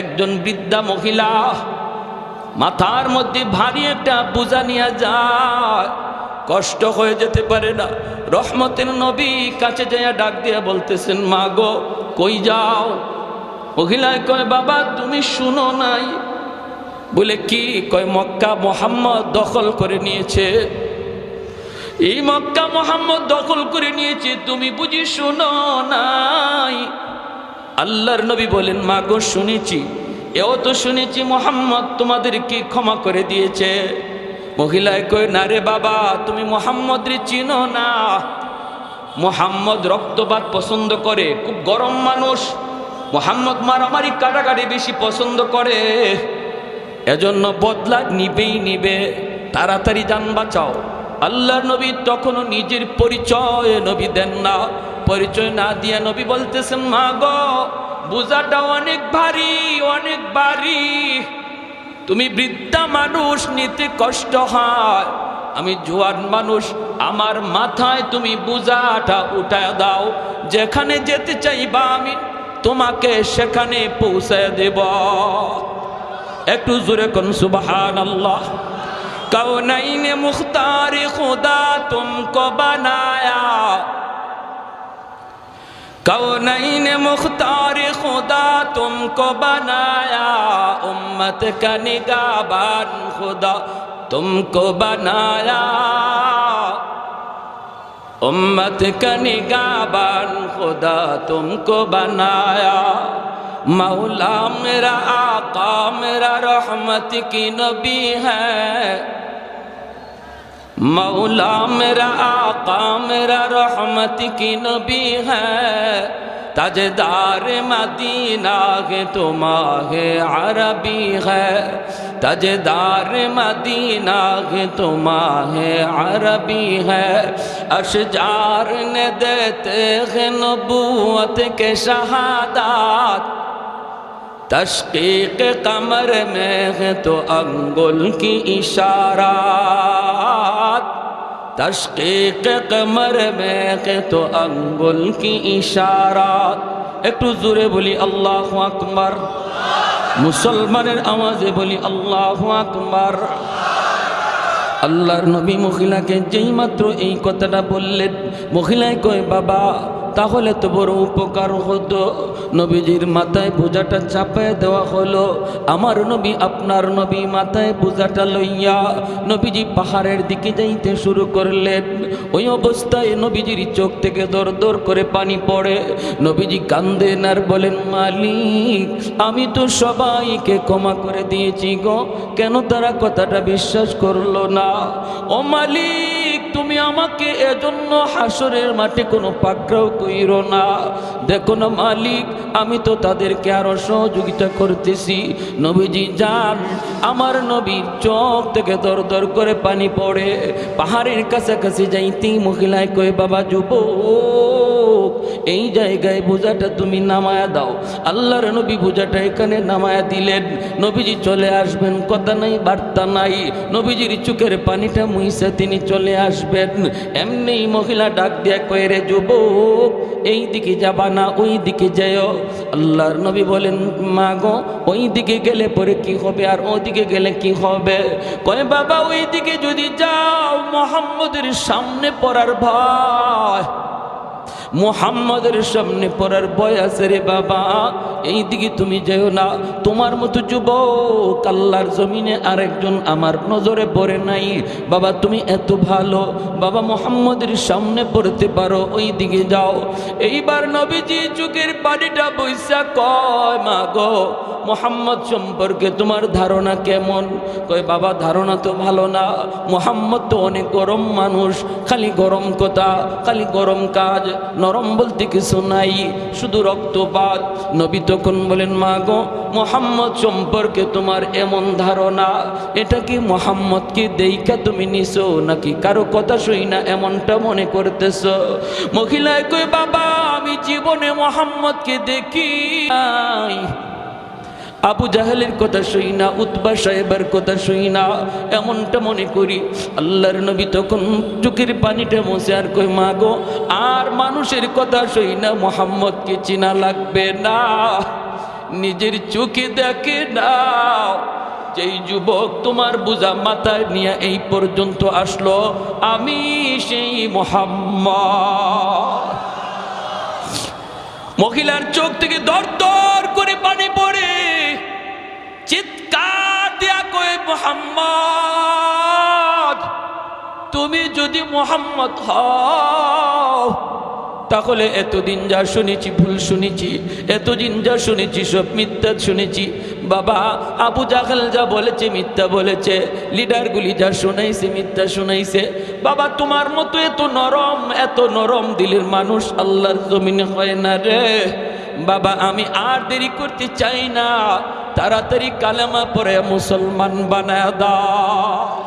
একজন বৃদ্ধা মহিলা, মাথার মধ্যে ভারী একটা বোঝা নিয়ে যায়। কষ্ট হয়ে যেতে পারে না। রহমতের নবী কাছে যাইয়া ডাক দিয়া বলতেছেন, মা গো, কই যাও? মহিলায় কয়, বাবা, তুমি শুনো নাই। বলে, কি? কয়, মক্কা মোহাম্মদ দখল করে নিয়েছে। এই মক্কা মোহাম্মদ দখল করে নিয়েছে, তুমি বুঝি শুনো নাই? আল্লাহর নবী বলেন, মা গো, শুনেছি। এও তো শুনেছি মোহাম্মদ তোমাদের কি ক্ষমা করে দিয়েছে। মহিলায় কই না রে বাবা, তুমি মোহাম্মদ রে চিনো না। মোহাম্মদ রক্তপাত পছন্দ করে, খুব গরম মানুষ। মোহাম্মদ মারামারি কাটাকাটি বেশি পছন্দ করে। এজন্য বদলা নিবেই নিবে। তাড়াতাড়ি যান বাঁচাও। আল্লাহর নবী তখনও নিজের পরিচয় নবী দেন না। পরিচয় না দিয়া নবী বলতেছেন, মা গো, বোঝাটা অনেক ভারী অনেক ভারী। তুমি বৃদ্ধা মানুষ, নিতে কষ্ট হয়। আমি জোয়ান মানুষ, আমার মাথায় তুমি বোঝাটা উঠায় দাও। যেখানে যেতে চাইবা আমি তোমাকে সেখানে পৌঁছায় দেব। একটু জোরে কোন সুবহান আল্লাহ کونین مختار خدا تم کو بنایا؟ امت کا نگاہ بان خدا تم کو بنایا۔ امت کا نگاہ بان خدا تم کو بنایا۔ مولا میرا آقا، میرا رحمت کی نبی ہے۔ مولا میرا آقا، میرا رحمت کی نبی ہے۔ تجدار مدینہ کے تماہ عربی ہے۔ تجدار مدینہ کے تماہ عربی ہے۔ اشجار نے دیتے ہیں نبوت کے شہادات۔ تشقیق کمر میں ہے تو انگل کی اشارات تشقیق کمر میں ہے تو انگل کی اشارات একটু জোরে বলি আল্লাহ আকবার মুসলমানের আওয়াজে বলি আল্লাহ আকবার আল্লাহর নবী মহিলাকে যেই মাত্র এই কথাটা বললেন, মহিলায় কয়, বাবা তাহলে তো বড় উপকার হতো। নবীজির মাথায় বোঝাটা চাপায় দেওয়া হলো। আমার নবী, আপনার নবী মাথায় বোঝাটা লইয়া নবীজি পাহাড়ের দিকে যাইতে শুরু করলেন। ওই অবস্থায় নবীজির চোখ থেকে দর দর করে পানি পড়ে। নবীজি কান্দেন আর বলেন, মালিক, আমি তো সবাইকে ক্ষমা করে দিয়েছি গো। কেন তারা কথাটা বিশ্বাস করল না? ও মালিক, তুমি আমাকে এজন্য হাসরের মাঠে কোনো পাকড়াও কইর না। দেখো না মালিক, আমি তো তাদেরকে আরও সহযোগিতা করতেছি। নবীজি যান, আমার নবীর চোখ থেকে দর দর করে পানি পড়ে। পাহাড়ের কাছাকাছি যাইতেই মহিলায় কয়ে, বাবা, যুবক, এই জায়গায় বোঝাটা তুমি নামায়া দাও। আল্লাহর নবী বোঝাটা এখানে নামায়া দিলেন। নবীজি চলে আসবেন, কথা নাই, বার্তা নাই। নবীজির চোখের পানিটা মুইসা তিনি চলে আসবেন। এমনি মহিলা ডাক দিয়া কয়ে, রে যুবক এই দিকে যাবা না, ওই দিকে যেও আল্লাহর নবী বলেন, মা গো, ওই দিকে গেলে পরে কি হবে আর ওদিকে গেলে কি হবে? কয়, বাবা, ওই দিকে যদি যাও, মোহাম্মদের সামনে পড়ার ভয়। মোহাম্মদের সামনে পড়ার ভয় আছে রে বাবা। এই দিকে তুমি যেও না। তোমার মতো যুবক আল্লাহর জমিনে আরেকজন আমার নজরে পড়ে নাই। বাবা, তুমি এত ভালো। বাবা, মোহাম্মদের সামনে পড়তে পারো ওই দিকে যাও। এইবার নবীজি যুগের পানিটা বৈশা কয়, মা গো, মোহাম্মদ সম্পর্কে তোমার ধারণা কেমন? কয়, বাবা, ধারণা তো ভালো না। মোহাম্মদ তো অনেক গরম মানুষ। খালি গরম কথা, খালি গরম কাজ। নরম বলতে কিছু নাই, শুধু রক্তপাত নবী তখন বলেন, মা গো, মোহাম্মদ সম্পর্কে তোমার এমন ধারণা, এটা কি মোহাম্মদকে দেইকা তুমি নিছো, নাকি কারও কথা শুই না এমনটা মনে করতেছ মহিলায় কই বাবা, আমি জীবনে মোহাম্মদকে দেখি। আবু জাহেলের কথা শুই না, উতবা সাহেবের কথা শুই না, এমনটা মনে করি। আল্লাহর নবী তখন চোখের পানিটা মুছে আর কই মা গো, আর মানুষের কথা শুই না, মোহাম্মদকে চিনা লাগবে না। নিজের চোখে দেখে না যেই যুবক তোমার বোঝা মাথায় নিয়ে এই পর্যন্ত আসলো, আমি সেই মোহাম্মদ। মহিলার চোখ থেকে দর দর করে পানি পড়ে। মোহাম্মদ, তুমি যদি মোহাম্মদ হও, তাহলে এতদিন যা শুনেছি, ভুল শুনেছি, এতদিন যা শুনেছি, সব মিথ্যা শুনেছি। বাবা, আবু জাহাল যা বলেছে, মিথ্যা বলেছে, লিডারগুলি যা শোনাইছে, মিথ্যা শুনাইছে। বাবা, তোমার মতো এত নরম এত নরম দিলের মানুষ আল্লাহর জমিনে হয় না রে। বাবা, আমি আর দেরি করতে চাই না। তাড়াতাড়ি কালেমা পরে মুসলমান বানায় দাও।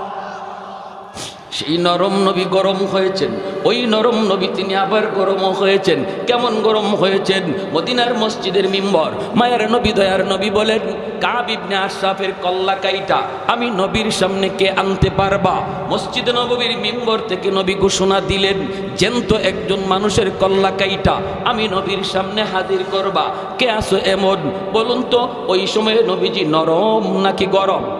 সেই নরম নবী গরম হয়েছেন। ওই নরম নবী তিনি আবার গরম হয়েছেন। কেমন গরম হয়েছেন? মদিনার মসজিদের মিম্বর। মায়ের নবী, দয়ার নবী বলেন, কাব ইবনে আশরাফের কল্লা কাইটা আমি নবীর সামনে কে আনতে পারবা? মসজিদ নববীর মিম্বর থেকে নবী ঘোষণা দিলেন জেন্ত একজন মানুষের কল্লা কাইটা আমি নবীর সামনে হাজির করবা। কে আসো এমন? বলুন তো, ওই সময়ে নবীজি নরম নাকি গরম?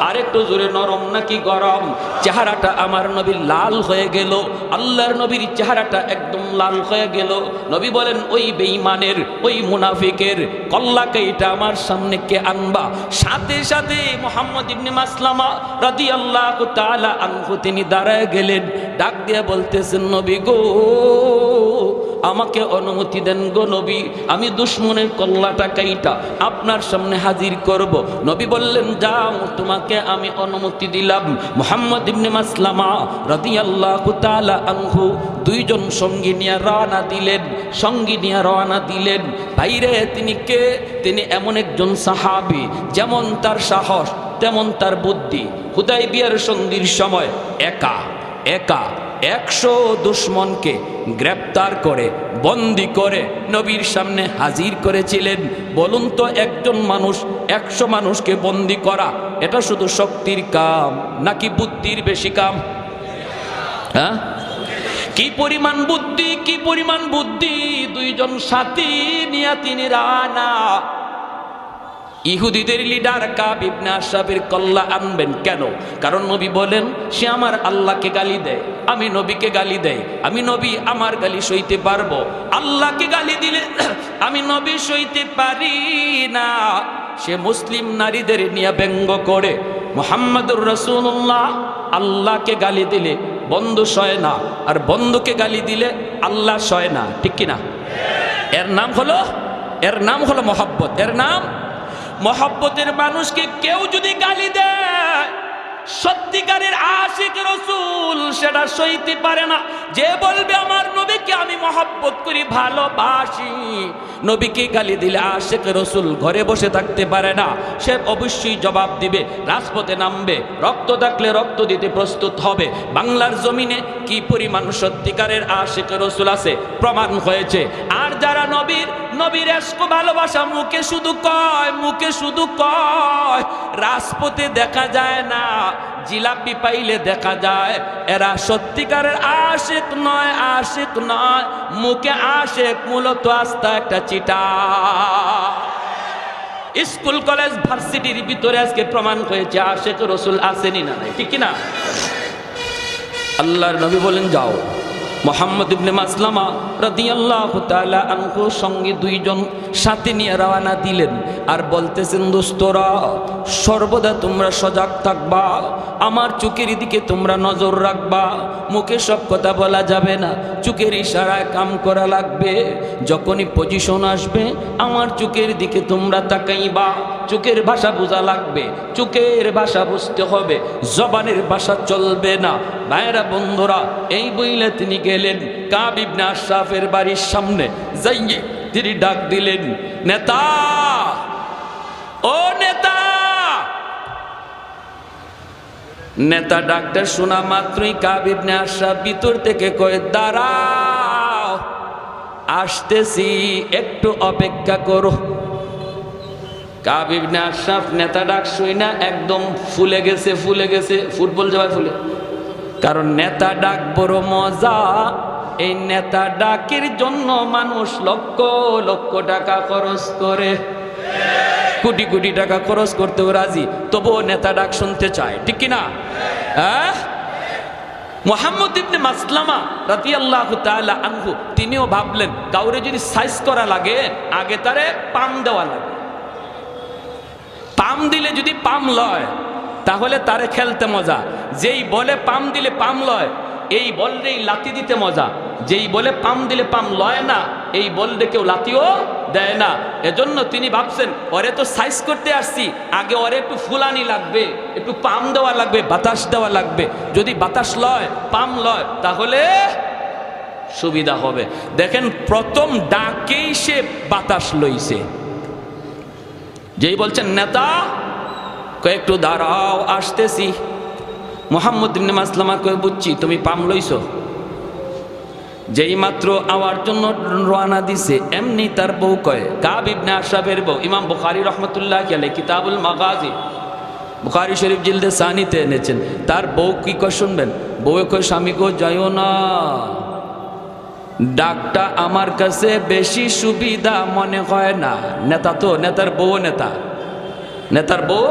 আরেকটু জোরে নরম নাকি গরম? চেহারাটা আমার নবীর লাল হয়ে গেল। আল্লাহর নবীর চেহারাটা একদম লাল হয়ে গেল। নবী বলেন, ওই বেঈমানের, ওই মুনাফিকের কল্লাকে এটা আমার সামনে কে আনবা? সাথে সাথে মোহাম্মদ ইবনে মাসলামা রাদি আল্লাহ তাআলা আনহু তিনি দাঁড়ায় গেলেন। ডাক দিয়ে বলতেছেন, নবী গো আমাকে অনুমতি দেন গো নবী, আমি দুশ্মনের কল্লাটা কাইটা আপনার সামনে হাজির করব। নবী বললেন, যাও, তোমাকে আমি অনুমতি দিলাম। মোহাম্মদ ইবনে মাসলামা রাদিয়াল্লাহু তাআলা আনহু দুইজন সঙ্গী নিয়ে রওনা দিলেন, সঙ্গী নিয়ে রওনা দিলেন। বাইরে তিনি কে? তিনি এমন একজন সাহাবী, যেমন তার সাহস, তেমন তার বুদ্ধি। হুদাই বিয়ার সন্ধির সময় একা একা। একশো দুশ্মনকে গ্রেপ্তার করে, বন্দি করে, নবীর সামনে হাজির করেছিলেন। বলুন তো একজন মানুষ, একশো মানুষকে বন্দি করা, এটা শুধু শক্তির কাম নাকি বুদ্ধির বেশি কাম? হ্যাঁ? কি পরিমাণ বুদ্ধি, কি পরিমাণ বুদ্ধি? দুইজন সাথী নিয়ে তিনি রানা ইহুদিদের লিডার কাব ইবনে আশরাফের কল্লা আনবেন কেন? কারণ নবী বলেন, সে আমার আল্লাহকে গালি দেয়, আমি নবীকে গালি দেয়, আমি নবী আমার গালি সইতে পারব। আল্লাহকে গালি দিলে আমি নবী সইতে পারি না। সে মুসলিম নারীদের নিয়ে ব্যঙ্গ করে, মোহাম্মদুর রসুল্লাহ আল্লাহকে গালি দিলে বন্ধু সয় না, আর বন্ধুকে গালি দিলে আল্লাহ সয় না। ঠিক কিনা? এর নাম হলো, এর নাম হলো মোহাব্বত। এর নাম মহব্বতের মানুষকে কেউ যদি গালি দেয়, সত্যিকারের আশিক রসুল সেটা সইতে পারে না। যে বলবে, আমার নবীকে আমি মহব্বত করি, ভালোবাসি। নবীকে গালি দিলে আশেক রসুল ঘরে বসে থাকতে পারে না। সে অবশ্যই জবাব দিবে, রাজপথে নামবে, রক্ত থাকলে রক্ত দিতে প্রস্তুত হবে। বাংলার জমিনে কি পরিমাণ সত্যিকারের আশেক রসুল আছে? প্রমাণ হয়েছে। আর যারা নবীর নবীর এসকো ভালোবাসা মুখে শুধু কয়, মুখে শুধু কয়, রাজপথে দেখা যায় না, জিলাপি পাইলে দেখা যায়, এরা সত্যিকারের আশেক নয় আশেক নয়, মুখে আশেক মূলত আস্তা একটা চিটা স্কুল, কলেজ, ভার্সিটির ভিতরে আজকে প্রমাণ হয়েছে, আশেক রসুল আসেনি না নাই ঠিক না আল্লাহর নবী বলেন, যাও। মোহাম্মদ ইবনে মাসলামা রাদিয়াল্লাহু তাআলা আনহু সঙ্গে দুইজন সাথে নিয়ে রওনা দিলেন আর বলতেছেন, দোস্তরা, সর্বদা তোমরা সজাগ থাকবা, আমার চোখের দিকে তোমরা নজর রাখবা, মুখে সব কথা বলা যাবে না, চোখের ইশারায় কাম করা লাগবে, যখনই পজিশন আসবে, আমার চোখের দিকে তোমরা তাকাইবা, চোখের ভাষা বোঝা লাগবে, চোখের ভাষা বুঝতে হবে, জবানের ভাষা চলবে না। ভাইরা বন্ধুরা, এই বইলে তিনি গেলেন কাবিবনে আশরাফের বাড়ির সামনে। যাইয়ে তিনি ডাক দিলেন, নেতা! ও নেতা! নেতা, ডাক্তার শোনা মাত্রই কাবিবনে আশরাফ ভিতর থেকে কয়ে, দাঁড়াও, আসতেছি, একটু অপেক্ষা করো। কাবিবনে আশরাফ নেতা ডাক শুই না একদম ফুলে গেছে ফুলে গেছে, ফুটবল যাওয়ায় ফুলে। কারণ নেতা ডাক বড় মজা। এই নেতা ডাকের জন্য মানুষ লক্ষ লক্ষ টাকা খরচ করে। কোটি কোটি টাকা খরচ করতেও রাজি, তবুও নেতা ডাক শুনতে চায়, ঠিক কিনা হ্যাঁ? মোহাম্মদ ইবনে মাসলামা রাতি আল্লাহ আনহু, তিনিও ভাবলেন কাউরে যদি সাইজ করা লাগে, আগে তারে পাম দেওয়া লাগে। পাম দিলে যদি পাম লয় তাহলে তারে খেলতে মজা। যেই বলে পাম দিলে পাম লয়, এই বল বললেই লাতি দিতে মজা। যেই বলে পাম দিলে পাম লয় না, এই বললে কেউ লাতিও দেয় না। এজন্য তিনি ভাবছেন ওরে তো সাইজ করতে আসছি, আগে ওরে একটু ফুলানি লাগবে, একটু পাম দেওয়া লাগবে, বাতাস দেওয়া লাগবে। যদি বাতাস লয়, পাম লয়, তাহলে সুবিধা হবে। দেখেন, প্রথম ডাকেই সে বাতাস লইছে। যেই বলছেন, নেতা কয়েকটু দাঁড়াও, আসতেছি। মোহাম্মদ ইবনে মাসলামা কয়ে বুঝছি তুমি পাম লইছ। যেই মাত্র আওয়ার জন্য রওনা দিছে, এমনি তার বউ কয়, কাব ইবনে আশরাফের বউ, ইমাম বুখারী রহমতুল্লাহ আলাই কিতাবুল মাগাজি বুখারী শরীফ জিলদে সানিতে এনেছেন। তার বউ কি কয় শুনবেন? বউয়ে কয়, স্বামী গো, যাইও না। ডাকটা আমার কাছে বেশি সুবিধা মনে হয় না। নেতা তো, নেতার বউ নেতা। নেতার বউ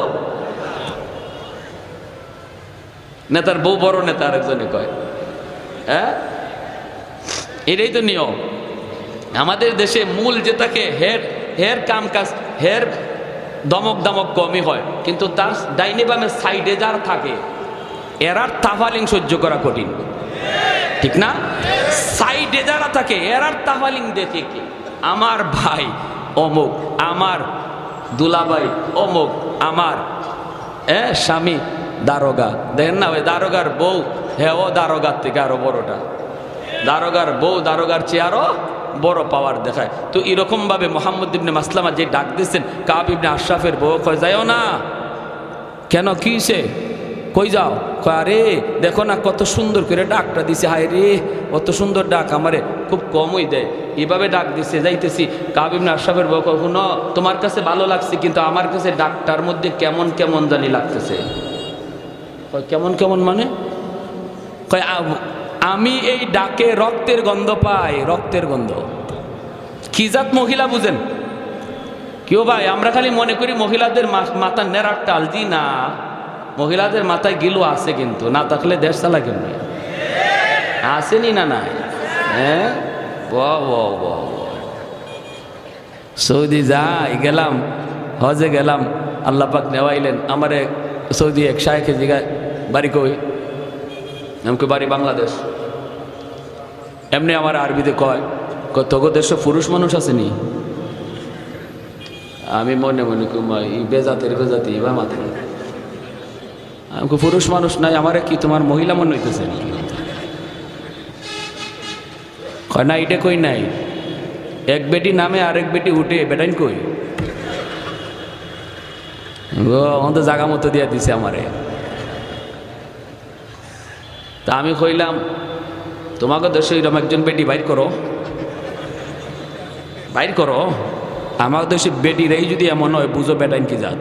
নেতার বউ বড় নেতা আরেকজনে কয়। হ্যাঁ? এটাই তো নিয়ম। আমাদের দেশে মূল যেটাকে হের হের কাম কাজ হের দমক দমক কমই হয়। কিন্তু তার ডাইনে বামে সাইডে যার থাকে এরার তাফালিং সহ্য করা কঠিন। ঠিক না? সাইডে যারা থাকে এরার তাফালিং দেখে কি? আমার ভাই অমুক, আমার দুলাভাই অমুক, আমার এ স্বামী দারোগা। দেখেন না ওই দারোগার বউ হ্যাঁ ও দারোগার থেকে আরও বড়টা। দারোগার বউ, দারোগার চেয়ে আরও বড় পাওয়ার দেখায়। তো এরকম ভাবে মোহাম্মদ ইবনে মাসলামা যে ডাক দিচ্ছেন কাব ইবনে আশরাফের বউ, কয়, যাইও না। কেন? কি সে কই যাও? কয়, আরে, দেখো না কত সুন্দর করে ডাকটা দিছে। হায় রে অত সুন্দর ডাক আমারে, খুব কমই দেয়। এভাবে ডাক দিছে, যাইতেছি। কাবিম আশরাফের বউ কয়, শুনো, তোমার কাছে ভালো লাগছে, কিন্তু আমার কাছে ডাকটার মধ্যে কেমন কেমন জানি লাগতেছে। কয়, কেমন কেমন মানে? কয়, আমি এই ডাকে রক্তের গন্ধ পাই, রক্তের গন্ধ। কি জাত মহিলা বুঝেন? কেউ ভাই, আমরা খালি মনে করি মহিলাদের মাথা নেড়ার টাল জি না। মহিলাদের মাথায় গিলু আছে কিন্তু, না থাকলে দেশ চালা কেমনি? আসেনি না নাই? হ্যাঁ। সৌদি যাই, গেলাম, হজে গেলাম, আল্লাহ পাক নেওয়াইলেন। আমারে সৌদি এক শায়েখে জিগায় বাড়ি কই? আমাকে বাড়ি বাংলাদেশ। এমনি আমার আরবিতে কয় তোগো দেশে পুরুষ মানুষ আসেনি? আমি মনে মনে এই বেজাতের বেজাতি বা মাথা আমাকে পুরুষ মানুষ নাই, আমারে কি তোমার মহিলা মনে হইতেছে না এটা কই নাই। এক বেটি নামে আরেক বেটি উঠে, বেটাইন কই? ও আমাদের জাগা মতো দিয়া দিছে আমারে। তা আমি কইলাম, তোমাকে দেশে এরকম একজন বেটি বাইর করো। বাইর করো? আমার দেশে বেটিরাই যদি এমন হয়, বুঝো বেটাইন কি জাত।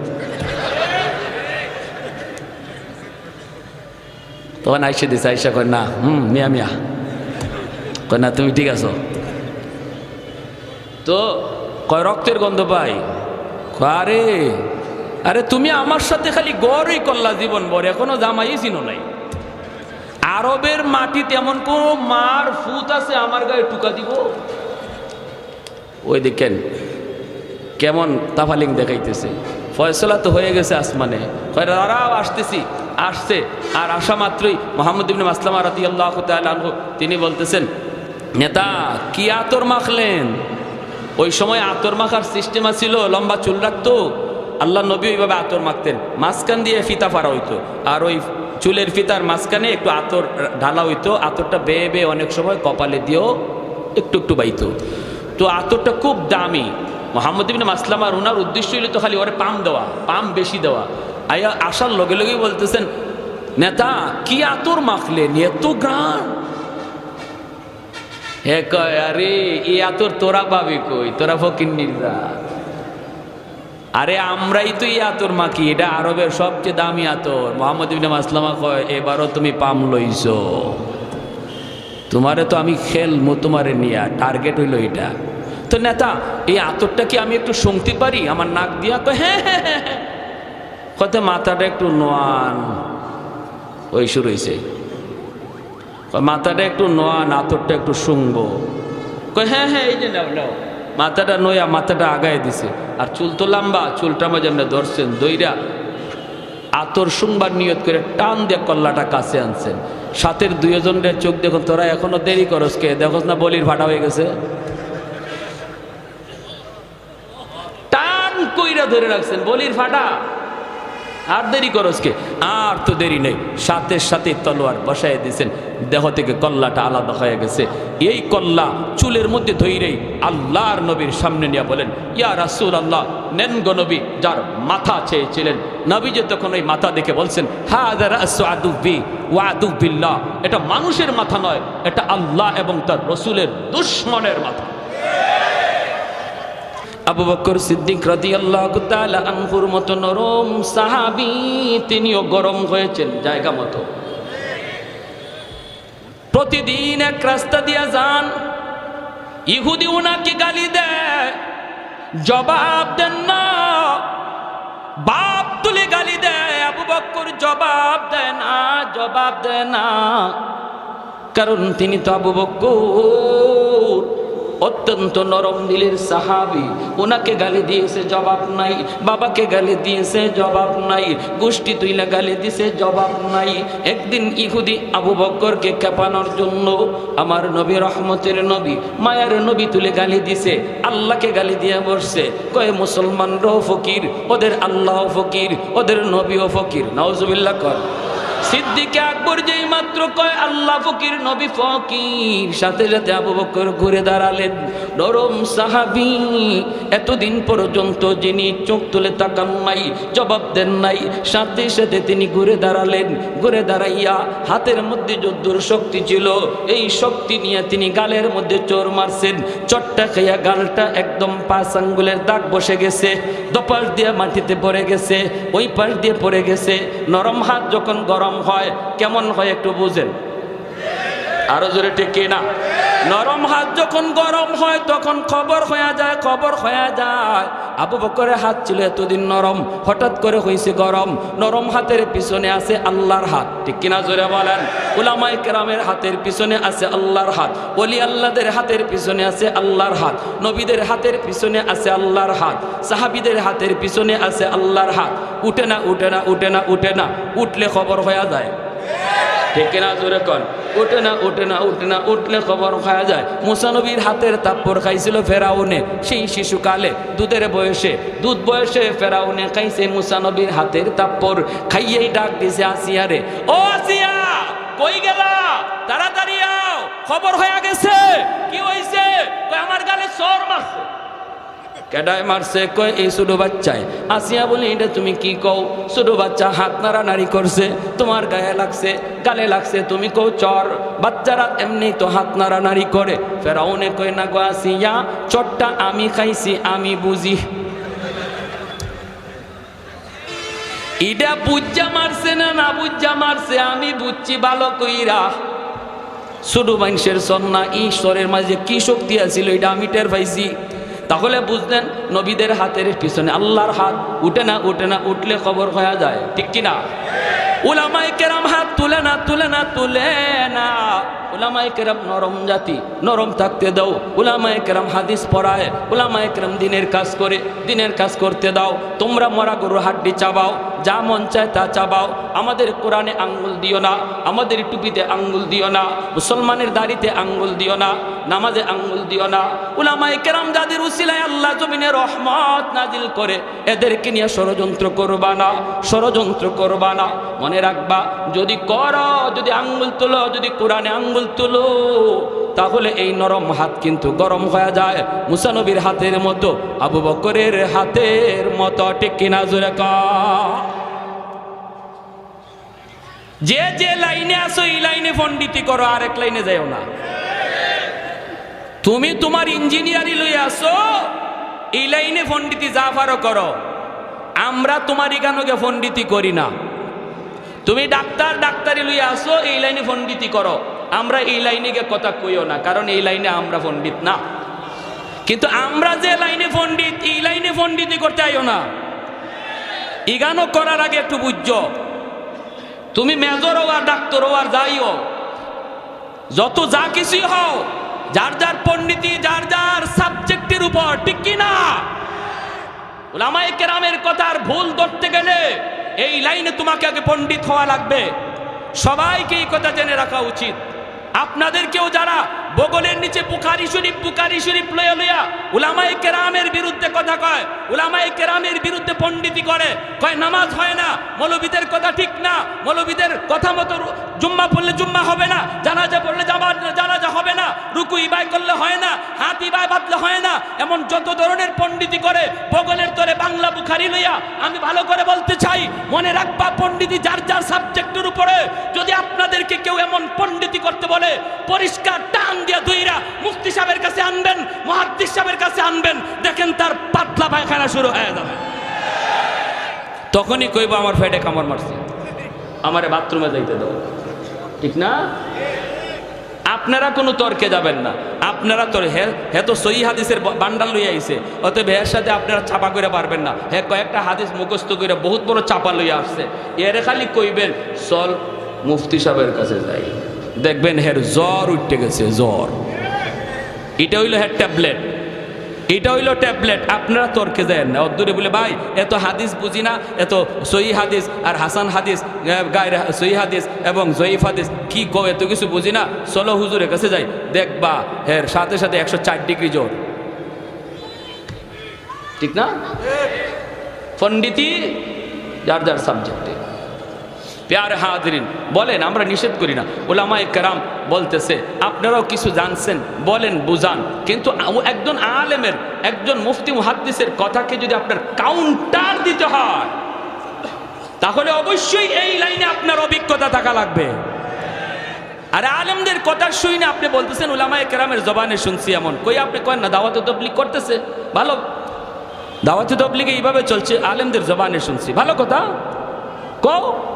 তখন আইসে দিছে, আইসা কয়, না, হুম, মিয়া মিয়া। কয়, না, তুমি ঠিক আছো। তো কয়, রক্তের গন্ধ পাই। আরে আরে তুমি আমার সাথে খালি গড়ই করলা জীবন ভর এখনও জামাই চিনো নাই। আরবের মাটিতে এমন কোন মার ফুত আছে? আমার গায়ে টুকা দিব। ওই দেখেন, কেমন তাফালিং দেখাইতেছে। ফয়সলা তো হয়ে গেছে আসমানে। দাঁড়াও আসতেছি, আসছে। আর আসা মাত্রই মোহাম্মদ ইবনে মাসলামা রাতি আল্লাহ তিনি বলতেছেন, নেতা, কি আতর মাখলেন? ওই সময় আতর মাখার সিস্টেম ছিল, লম্বা চুল রাখতো। আল্লাহ নবী ওইভাবে আতর মাখতেন। মাঝখান দিয়ে ফিতা ফাড়া হইতো। আর ওই চুলের ফিতার মাঝখানে একটু আতর ঢালা হইতো, আতরটা বেয়ে বেয়ে অনেক সময় কপালে দিয়েও একটু একটু বাইতো। তো আতরটা খুব দামি। মোহাম্মদ ইবিন মাসলামার ওনার উদ্দেশ্য হইল তো খালি ওরে পাম দেওয়া, পাম বেশি দেওয়া। আয়া আসার লগে লগেই বলতেছেন, নেতা, কি আতর মাখলেন? এত গ্রান হে কয়, আরে, এ আতর তোরা পাবি কই? তোরা ফকির নির্জা আরে আমরাই তো এই আতর মাখি, এটা আরবের সবচেয়ে দামি আতর। মোহাম্মদ ইবিন মাসলামা কয়, এবারও তুমি পাম লইছো। তোমারে তো আমি খেলমো, তোমারে নিয়া। টার্গেট হইল এটা। তো নেতা, এই আতরটা কি আমি একটু শুনতে পারি? আমার নাক দিয়া তো হ্যাঁ হ্যাঁ হ্যাঁ হ্যাঁ কত মাথাটা একটু নোয়ান। ওই শুরু হয়েছে মাথাটা একটু নোয়ান, আতরটা একটু শুনব। কয় হ্যাঁ হ্যাঁ এই যে নাও নাও। মাথাটা নয়া, মাথাটা আগায় দিছে। আর চুল তো লম্বা, চুলটা মাঝে আপনি ধরছেন, দইরা। আতর শুনবার নিয়ত করে টান দিয়ে কল্লাটা কাছে আনছেন। সাথের দুইজনের চোখ দেখুন, তোরা এখনও দেরি করস কে? দেখোস না বলির ফাটা হয়ে গেছে? টান কইরা ধরে রাখছেন, বলির ফাটা আর দেরি করস কে? আর তো দেরি নেই। সাথে সাথে তলোয়ার বসায় দিয়েছেন দেহ থেকে কল্লাটা আলাদা হয়ে গেছে। এই কল্লা চুলের মধ্যে ধৈরেই আল্লাহর নবীর সামনে নিয়ে বলেন, ইয়া রাসুল আল্লাহ নেন গো নবী, যার মাথা চেয়েছিলেন। নবী যে তখন ওই মাথা দেখে বলছেন আদুবিল্লাহ। এটা মানুষের মাথা নয়, এটা আল্লাহ এবং তার রসুলের দুশ্মনের মাথা। আবু বকর সিদ্দিক রাজি আল্লাহ আনহুর মতো নরম সাহাবি, তিনিও গরম হয়েছেন জায়গা মতো। প্রতিদিন এক রাস্তা দিয়া যান। ইহুদি উনাকে গালি দেয়, জবাব দেন না। বাপ তুলে গালি দেয়, আবু বক্কর জবাব দেয় না, জবাব দেয় না। কারণ তিনি তো আবু বক্কর। অত্যন্ত নরম দিলের সাহাবি ওনাকে গালি দিয়েছে, জবাব নাই। বাবাকে গালি দিয়েছে, জবাব নাই। গোষ্ঠী তুইলা গালি দিছে, জবাব নাই। একদিন ইহুদি আবু বক্করকে খেপানোর জন্য আমার নবী রহমতের নবী, মায়ার নবী তুলে গালি দিছে, আল্লাহকে গালি দিয়ে বসছে। কয়ে, মুসলমানরাও ফকির, ওদের আল্লাহ ফকির, ওদের নবীও ফকির। নওজুবিল্লাহ কর। সিদ্দিকে আকবর যেই মাত্র কয়, আল্লাহ ফকির, নবী ফকির। সাথে সাথে আবু বকর ঘুরে দাঁড়ালেন। নরম সাহাবি, এতদিন পর্যন্ত যিনি চোখ তুলে তাকান নাই, জবাব দেন নাই, সাথে সাথে তিনি ঘুরে দাঁড়ালেন। ঘুরে দাঁড়াইয়া হাতের মধ্যে যদ্দুর শক্তি ছিল, এই শক্তি নিয়ে তিনি গালের মধ্যে চোর মারছেন। চট্টা খাইয়া গালটা একদম পাঁচ আঙ্গুলের দাগ বসে গেছে, দপাশ দিয়ে মাটিতে পড়ে গেছে, ওই পাশ দিয়ে পড়ে গেছে। নরম হাত যখন গরম হয় কেমন হয় একটু বুঝেন। আরও জোরে টেকে না? নরম হাত যখন গরম হয়, তখন খবর হয়ে যায়, খবর হয়ে যায়। আবু বকরের হাত ছিল এতদিন নরম, হঠাৎ করে হয়েছে গরম। নরম হাতের পিছনে আছে আল্লাহর হাত। ঠিক কিনা জোরে বলেন? উলামাই কেরামের হাতের পিছনে আছে আল্লাহর হাত। অলি আল্লাহদের হাতের পিছনে আছে আল্লাহর হাত। নবীদের হাতের পিছনে আছে আল্লাহর হাত। সাহাবিদের হাতের পিছনে আছে আল্লাহর হাত। উঠে না উঠে না উঠে না উঠে না। উঠলে খবর হয়ে যায়। ঠিক কিনা জোরে কন? উঠে না উঠে না উঠে না, উঠলে খবর খাওয়া যায়। মুসানবীর হাতের তাপ্পর খাইছিল ফেরাউনে, সেই শিশুকালে। দুধের বয়সে, দুধ বয়সে ফেরাউনে খাইছে মুসানবীর হাতের তাপ্পর খাইয়েই ডাক দিছে আসিয়ারে, ও আসিয়া, কই গেলা? তাড়াতাড়ি আও, খবর হয়ে গেছে, কি হইছে? আমার গালে সর মারছে। কেডায় মারছে, কয়, এই ছোট বাচ্চায়, আসিয়া বলি, এটা তুমি কি কও? ছোট বাচ্চা হাত নাড়া নাড়ি করছে, তোমার গায়ে লাগছে, গালে লাগছে, তুমি কও, চর। বাচ্চারা এমনি তো হাত নাড়া নাড়ি করে। ফেরাউনে কয়, না গো আসিয়া, চটটা আমি খাইছি, আমি বুঝি। এটা বুজ্জা মারছে না না বুজ্জা মারছে, আমি বুঝছি ভালো কইরা। ছোট মানুষের সন্না, ঈশ্বরের মাঝে কি শক্তি আছিল, এটা আমি টের পাইছি। তাহলে বুঝলেন নবীদের হাতের পিছনে, আল্লাহর হাত উঠে না উঠে না, উঠলে খবর হয়ে যায়, ঠিক কিনা? উলামাই কেরাম হাত তুলে না তুলে না তুলে না। উলামাই কেরাম নরম জাতি, নরম থাকতে দাও। উলামাই কেরাম হাদিস পড়ায় উলামাই কেরাম দিনের কাজ করে, দিনের কাজ করতে দাও। তোমরা মরা গরুর হাড্ডি চাবাও, যা মন চায় তা চাবাও। আমাদের কোরআনে আঙ্গুল দিও না, আমাদের টুপিতে আঙ্গুল দিও না, মুসলমানের দাড়িতে আঙ্গুল দিও না, নামাজে আঙ্গুল দিও না। উলামাই কেরাম যাদের উসিলায় আল্লাহ জমিনে রহমত নাজিল করে, এদেরকে নিয়ে ষড়যন্ত্র করবা না, ষড়যন্ত্র করবা না। মনে রাখবা, যদি করো, যদি আঙ্গুল তোলো, যদি কোরআনে আঙ্গুল তুলো। তাহলে এই নরম হাত কিন্তু গরম হয়ে যায়। মুসানবীর হাতের মতো, আবু বকরের হাতের মতো, ঠিক কিনা জোরে যে যে লাইনে আসো এই লাইনে পণ্ডিতি করো, আরেক লাইনে যাও না। তুমি তোমার ইঞ্জিনিয়ারি লই আসো এই লাইনে পণ্ডিতি যা পারো করো। আমরা তোমার ইকানোকে পণ্ডিতি করি না। তুমি ডাক্তার, ডাক্তারি লই আসো এই লাইনে পণ্ডিতি করো। আমরা এই লাইনে গিয়ে কথা কইও না, কারণ এই লাইনে আমরা পণ্ডিত না। কিন্তু আমরা যে লাইনে পণ্ডিত, এই লাইনে পণ্ডিতি করতে আইও না। ইগানো করার আগে একটু বুঝছ। তুমি মেজর হও আর ডাক্তার হও আর যাই হও। যত যা কিছুই হও, যার যার পণ্ডিতি, যার যার সাবজেক্টের উপর, ঠিক কি না? ওলামায়ে কেরামের কথার ভুল ধরতে গেলে এই লাইনে তোমাকে আগে পণ্ডিত হওয়া লাগবে। সবাইকে এই কথা জেনে রাখা উচিত। আপনাদেরকেও যারা বগলের নিচে বুখারি শরীফ বুখারি শরীফ লয়ে লইয়া উলামায়ে কেরামের বিরুদ্ধে কথা কয়, উলামায়ে কেরামের বিরুদ্ধে পণ্ডিতি করে, কয়, নামাজ হয় না, মৌলবীদের কথা ঠিক না। মৌলবীদের কথা মতো জুম্মা পড়লে জুম্মা হবে না, জানাজা পড়লে জামা জানাজা হবে না। রুকু ইবাই করলে হয় না, হাত ইবাই বাঁধলে হয় না। এমন যত ধরনের পণ্ডিতি করে বগলের তরে বাংলা বুখারি লইয়া আমি ভালো করে বলতে চাই, মনে রাখবা পণ্ডিতি যার যার সাবজেক্টের উপরে, যদি আপনাদেরকে কেউ এমন পণ্ডিতি করতে বলে, পরিষ্কার টান দিয়ে দুইরা মুফতি সাহেবের কাছে আনবেন, মহাদ্দিস সাহেবের কাছে আনবেন, দেখেন তার পাতলা পায়খানা শুরু হয়ে যাবে। তখনই কইব, আমার ফেটে কামড় মারছে। আমারে বাথরুমে যাইতে দাও। ঠিক না? আপনারা কোনো তর্কে যাবেন না। আপনারা তোর হে তো সই হাদিসের বান্ডাল লইয়া আইছে। অতএব এর সাথে আপনারা চাপা করে পারবেন না। হে কয়েকটা হাদিস মুখস্থ করে বহুত বড় চাপা লইয়া আসছে। এর খালি কইবেন, চল মুফতি সাহেবের কাছে যাই। দেখবেন হের জ্বর উঠতে গেছে, জ্বর। এটা হইল হ্যাঁ ট্যাবলেট। এটা হইল ট্যাবলেট, আপনারা তর্কে যায় না। অদ্দূরে বলে, ভাই, এত হাদিস বুঝি না, এত সই হাদিস আর হাসান হাদিস গায়ের সই হাদিস এবং জয়ীফ হাদিস, কি কো এত কিছু বুঝি না। চলো হুজুরের কাছে যাই, দেখবা এর সাথে সাথে একশো চার ডিগ্রি জোর। ঠিক না? পণ্ডিতি যার যার সাবজেক্টে প্যার হাজরিন, বলেন, আমরা নিষেধ করি না। ওলামায় কেরাম বলতেছে, আপনারাও কিছু জানছেন, বলেন, বুঝান। কিন্তু একজন আলেমের, একজন মুফতি মুহাদ্দিসের কথাকে যদি আপনার কাউন্টার দিতে হয়, তাহলে অবশ্যই এই লাইনে আপনার অভিজ্ঞতা থাকা লাগবে। আর আলেমদের কথা শুই না আপনি বলতেছেন ওলামায় কেরামের জবানে শুনছি এমন। কই আপনি কয়েন না, দাওয়াতে তবলিক করতেছে। ভালো। দাওয়াতে তবলিগে এইভাবে চলছে, আলেমদের জবানে শুনছি। ভালো কথা? কও।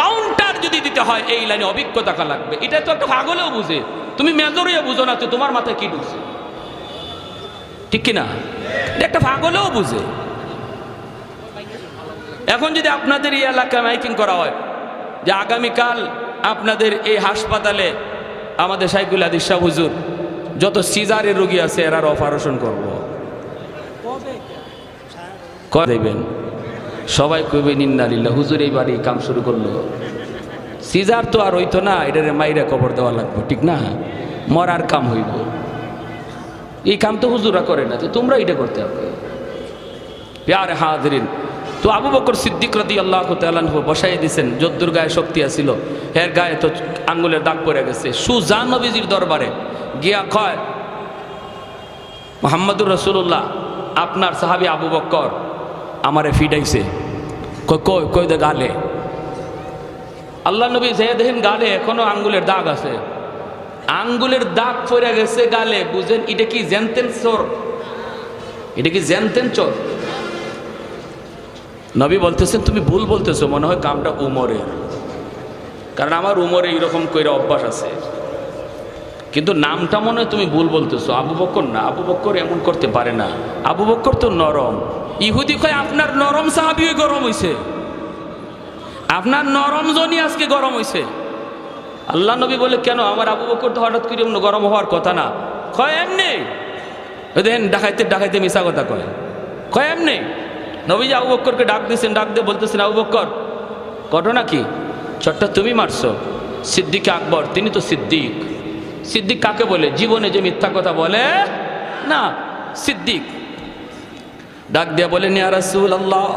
কাউন্টার যদি দিতে হয়, এই লাইনে অভিজ্ঞতা লাগবে? এটা তো একটা ভাগলেও বুঝে। তুমি মেজরিয়া বুঝো না তো তোমার মাথায় কি ঢুকছে? ঠিক কি না এটা একটা পাগলেও বুঝে। এখন যদি আপনাদের এই এলাকায় মাইকিং করা হয়, যে আগামীকাল আপনাদের এই হাসপাতালে আমাদের সাইকুল আদিস হুজুর, যত সিজারের রোগী আছে, এরার অপারেশন করব। করে দেবেন? সবাই কইবে নিন্দালিল্লা হুজুর এই বাড়ি কাম শুরু করল। সিজার তো আর হইতো না, এটারে মাইরা কবর দেওয়া লাগবে, ঠিক না? মরার কাম হইব। এই কাম তো হুজুরা করে না, তো তোমরা এটা করতে হবে। প্যার হাজরিন, তো আবু বকর সিদ্দিক রদি আল্লাহ তালানহু বসাই দিছেন, যদ্দুর গায়ে শক্তি আছিল, হের গায়ে তো আঙ্গুলের দাগ পড়ে গেছে। সুজান নবীজির দরবারে গিয়া কয়, মোহাম্মদুর রসুল্লাহ আপনার সাহাবি আবু বক্কর আমারে ফিডাইছে। কই কই কই দে গালে। আল্লাহ নবী যে দেখেন গালে এখনও আঙ্গুলের দাগ আছে। আঙ্গুলের দাগ পড়ে গেছে গালে, বুঝেন এটা কি জেনতেন চোর? এটা কি জেনতেন চোর? নবী বলতেছেন, তুমি ভুল বলতেছো, মনে হয় কামটা উমরের। কারণ আমার উমরে এইরকম কইরা অভ্যাস আছে। কিন্তু নামটা মনে হয় তুমি ভুল বলতেছো। আবু বক্কর না, আবু বক্কর এমন করতে পারে না। আবু বক্কর তো নরম। ইহুদি কয়, আপনার নরম সাহাবি গরম হইছে। আপনার নরম জনই আজকে গরম হইছে। আল্লাহ নবী বলে, কেন? আমার আবু বক্কর তো হঠাৎ করে গরম হওয়ার কথা না। কয়, এমনি? দেখেন, ডাকাইতে ডাকাইতে মিশা কথা কয়। কয়, এমনি? নবী যে আবু বক্করকে ডাক দিয়েছেন, ডাক দিয়ে বলতেছেন, আবু বক্কর ঘটনা কি? চটটা তুমি মারছো? সিদ্দিক আকবর, তিনি তো সিদ্দিক। সিদ্দিক কাকে বলে? জীবনে যে মিথ্যা কথা বলে না, সিদ্দিক। ডাক দিয়া বলে নিয়া রাসূল আল্লাহ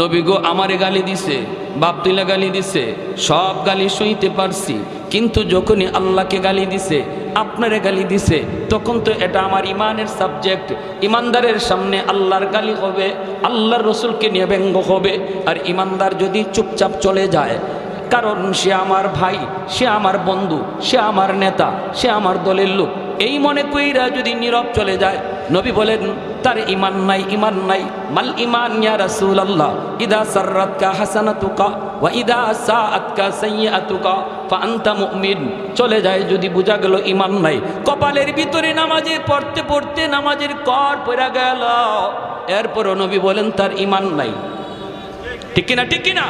নবী গো আমারে গালি দিছে, বাপ তুলে গালি দিছে, সব গালি শুইতে পারছি, কিন্তু যখনই আল্লাহকে গালি দিছে, আপনারে গালি দিছে, তখন তো এটা আমার ইমানের সাবজেক্ট ইমানদারের সামনে আল্লাহর গালি হবে, আল্লাহর রসুলকে নিয়ে ব্যঙ্গ হবে, আর ইমানদার যদি চুপচাপ চলে যায়, কারণ সে আমার ভাই, সে আমার বন্ধু, সে আমার নেতা, সে আমার দলের লোক, এই মনে কইরা যদি নীরব চলে যায় নবী বলেন, তার ইমান নাই ইমান নাই। মাল ইমান ইয়া রাসূলুল্লাহ। ইদা সাররাতকা হাসানাতুকা ওয়া ইদা সাআতকা সাইয়্যাতুকা ফাআনতা মুমিন। চলে যায়, যদি বোঝা গেল ইমান নাই। কপালের ভিতরে নামাজে পড়তে পড়তে নামাজের কর পড়া গেল। এরপরও নবী বলেন, তার ইমান নাই। ঠিক কিনা ঠিক কিনা?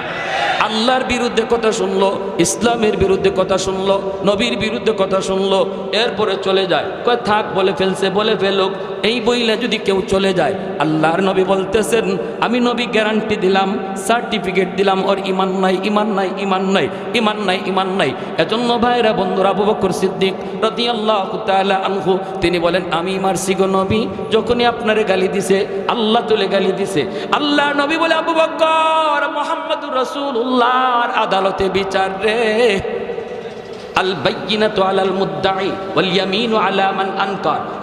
আল্লাহর বিরুদ্ধে কথা শুনলো, ইসলামের বিরুদ্ধে কথা শুনলো, নবীর বিরুদ্ধে কথা শুনলো, এরপরে চলে যায়। কয়, থাক, বলে ফেলছে, বলে ফেলুক। এই বইলে যদি কেউ চলে যায়, আল্লাহর নবী বলতেছেন, আমি নবী গ্যারান্টি দিলাম সার্টিফিকেট দিলাম, ওর ইমান নাই ইমান নাই ইমান নাই ইমান নাই ইমান নাই। এজন্য ভাইরা, বন্ধুরা, আবু বকর সিদ্দিক রতি আল্লাহ আনহু, তিনি বলেন, আমি মারছি গো নবী, যখনই আপনারে গালি দিছে, আল্লাহ তুলে গালি দিছে। আল্লাহ নবী বলে, আবু বকর, মোহাম্মদুর রসুল্লাহর আদালতে বিচার রে।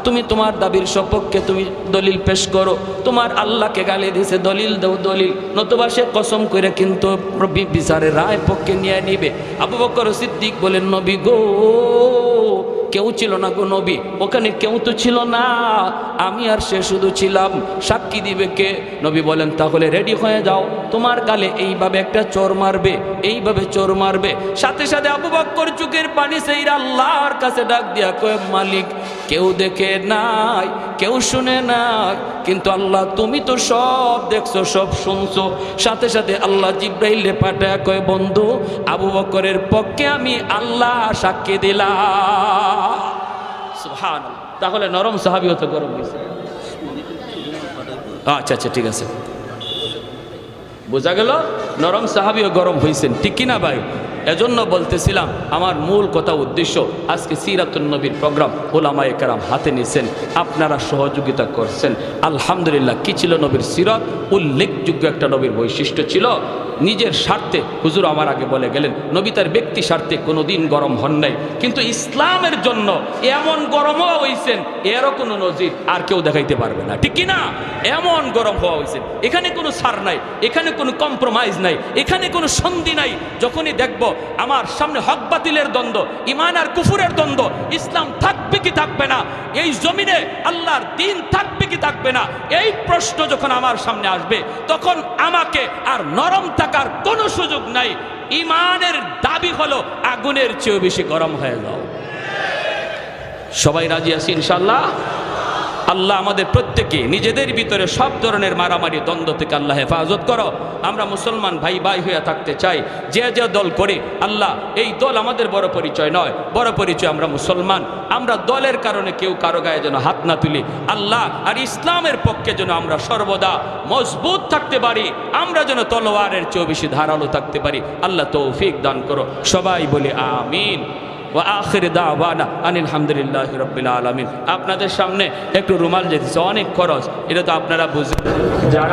তুমি তোমার দাবির সপক্ষে তুমি দলিল পেশ করো। তোমার আল্লাহকে গালি দিছে, দলিল দাও, দলিল। নতুবা সে কসম করে কিন্তু বি- বিচারের রায় পক্ষে নিয়ে নিবে। আবু বকর সিদ্দিক বলেন, নবী গো কেউ ছিল না গো নবী, ওখানে কেউ তো ছিল না। আমি আর সে শুধু ছিলাম। সাক্ষী দিবে কে? নবী বলেন, তাহলে রেডি হয়ে যাও। তোমার গালে এইভাবে একটা চোর মারবে, এইভাবে চোর মারবে। সাথে সাথে আবু বক্কর চুকের পানি সেই আল্লাহর কাছে ডাক দিয়া কয়ে, মালিক কেউ দেখে নাই, কেউ শুনে নাই, কিন্তু আল্লাহ তুমি তো সব দেখছ, সব শুনছো। সাথে সাথে আল্লাহ জিব্রাইলে পাঠায়, কয়, বন্ধু, আবু বকরের পক্ষে আমি আল্লাহ সাক্ষী দিলাম। তাহলে নরম সাহাবি হতে গরম হয়েছে আচ্ছা আচ্ছা ঠিক আছে। বোঝা গেল? নরম সাহাবিও গরম হয়েছেন ঠিক কিনা ভাই? এজন্য বলতেছিলাম, আমার মূল কথা, উদ্দেশ্য, আজকে নবীর প্রোগ্রাম ওলামায়ে কেরাম হাতে নিয়েছেন আপনারা সহযোগিতা করছেন। আলহামদুলিল্লাহ, কী ছিল নবীর সিরত? উল্লেখযোগ্য একটা নবীর বৈশিষ্ট্য ছিল নিজের স্বার্থে হুজুর আমার আগে বলে গেলেন, নবী তার ব্যক্তি স্বার্থে কোনো দিন গরম হন নাই। কিন্তু ইসলামের জন্য এমন গরমও হয়েছেন এরও কোনো নজির আর কেউ দেখাইতে পারবে না। ঠিক কি না এমন গরম হওয়া হয়েছে এখানে কোনো সার নাই, এখানে কোনো কম্প্রোমাইজ নাই, এখানে কোনো সন্ধি নাই। যখনই দেখব আমার সামনে হক বাতিলের দ্বন্দ্ব ইমান আর কুফুরের দ্বন্দ্ব, ইসলাম থাকবে না। এই জমিনে আল্লাহর দিন থাকবে কি থাকবে না? এই প্রশ্ন যখন আমার সামনে আসবে, তখন আমাকে আর নরম থাকার কোনো সুযোগ নাই। ইমানের দাবি হলো, আগুনের চেয়েও বেশি গরম হয়ে যাও। সবাই রাজি আছি ইনশাল্লাহ আল্লাহ আমাদের প্রত্যেকে নিজেদের ভিতরে সব ধরনের মারামারি, দ্বন্দ্ব থেকে আল্লাহ হেফাজত করো। আমরা মুসলমান ভাই ভাই হয়ে থাকতে চাই। যে যে দল করে, আল্লাহ এই দল আমাদের বড় পরিচয় নয়। বড় পরিচয় আমরা মুসলমান। আমরা দলের কারণে কেউ কারও গায়ে যেন হাত না তুলি। আল্লাহ আর ইসলামের পক্ষে যেন আমরা সর্বদা মজবুত থাকতে পারি। আমরা যেন তলোয়ারের চেয়েও বেশি ধারালো থাকতে পারি। আল্লাহ তৌফিক দান করো। সবাই বলি আমিন। ও আখির আনিল হামদুলিল্লাহ রব্বিল আলমিন। আপনাদের সামনে একটু রুমাল যেতেছে অনেক খরচ, এটা তো আপনারা বুঝবেন। যারা